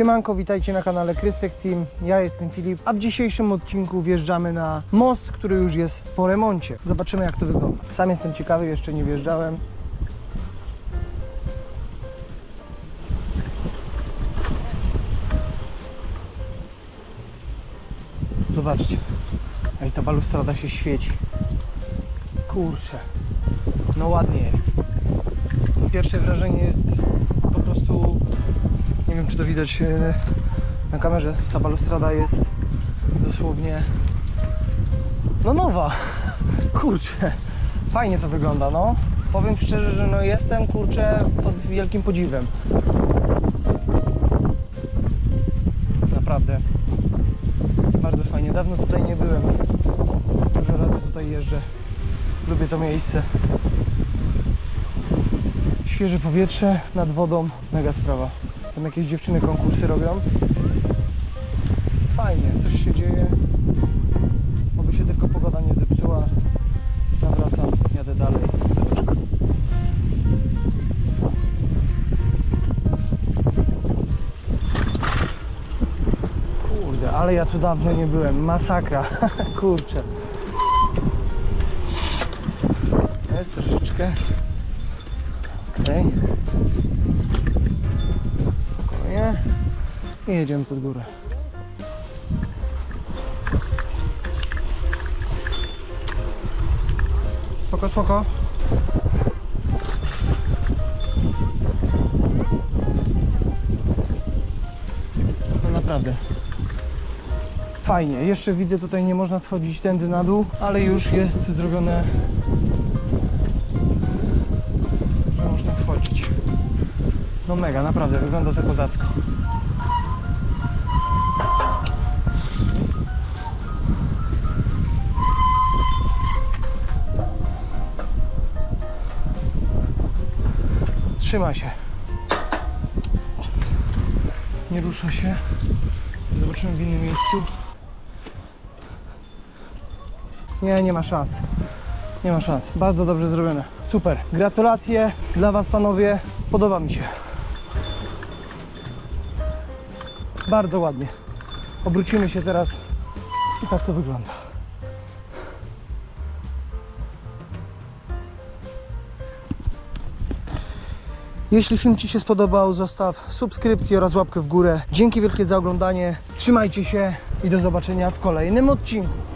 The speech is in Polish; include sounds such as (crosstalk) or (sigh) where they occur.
Siemanko, witajcie na kanale Krystek Team. Ja jestem Filip, a w dzisiejszym odcinku wjeżdżamy na most, który już jest po remoncie. Zobaczymy jak to wygląda. Sam jestem ciekawy, jeszcze nie wjeżdżałem. Zobaczcie. Ej, ta balustrada się świeci. Kurczę. No ładnie jest. Pierwsze wrażenie jest to widać e, na kamerze. Ta balustrada jest dosłownie no nowa. (laughs) Kurczę. Fajnie to wygląda, no. Powiem szczerze, że no jestem kurczę pod wielkim podziwem. Naprawdę. Bardzo fajnie. Dawno tutaj nie byłem. Dużo razy tutaj jeżdżę. Lubię to miejsce. Świeże powietrze nad wodą. Mega sprawa. Tam jakieś dziewczyny konkursy robią. Fajnie, coś się dzieje. Oby się tylko pogoda nie zepsuła. Nawracam, jadę dalej. Kurde, ale ja tu dawno nie byłem. Masakra. (laughs) Kurczę. Jest troszeczkę. Okej. Spokojnie. I jedziemy pod górę. Spoko, spoko. No naprawdę. Fajnie. Jeszcze widzę tutaj nie można schodzić tędy na dół, ale już jest zrobione że można wchodzić. No mega, naprawdę, wygląda to kozacko. Trzyma się. Nie rusza się. Zobaczymy w innym miejscu. Nie, nie ma szans. Nie ma szans. Bardzo dobrze zrobione. Super. Gratulacje dla Was panowie. Podoba mi się. Bardzo ładnie. Obrócimy się teraz i tak to wygląda. Jeśli film Ci się spodobał, zostaw subskrypcję oraz łapkę w górę. Dzięki wielkie za oglądanie. Trzymajcie się i do zobaczenia w kolejnym odcinku.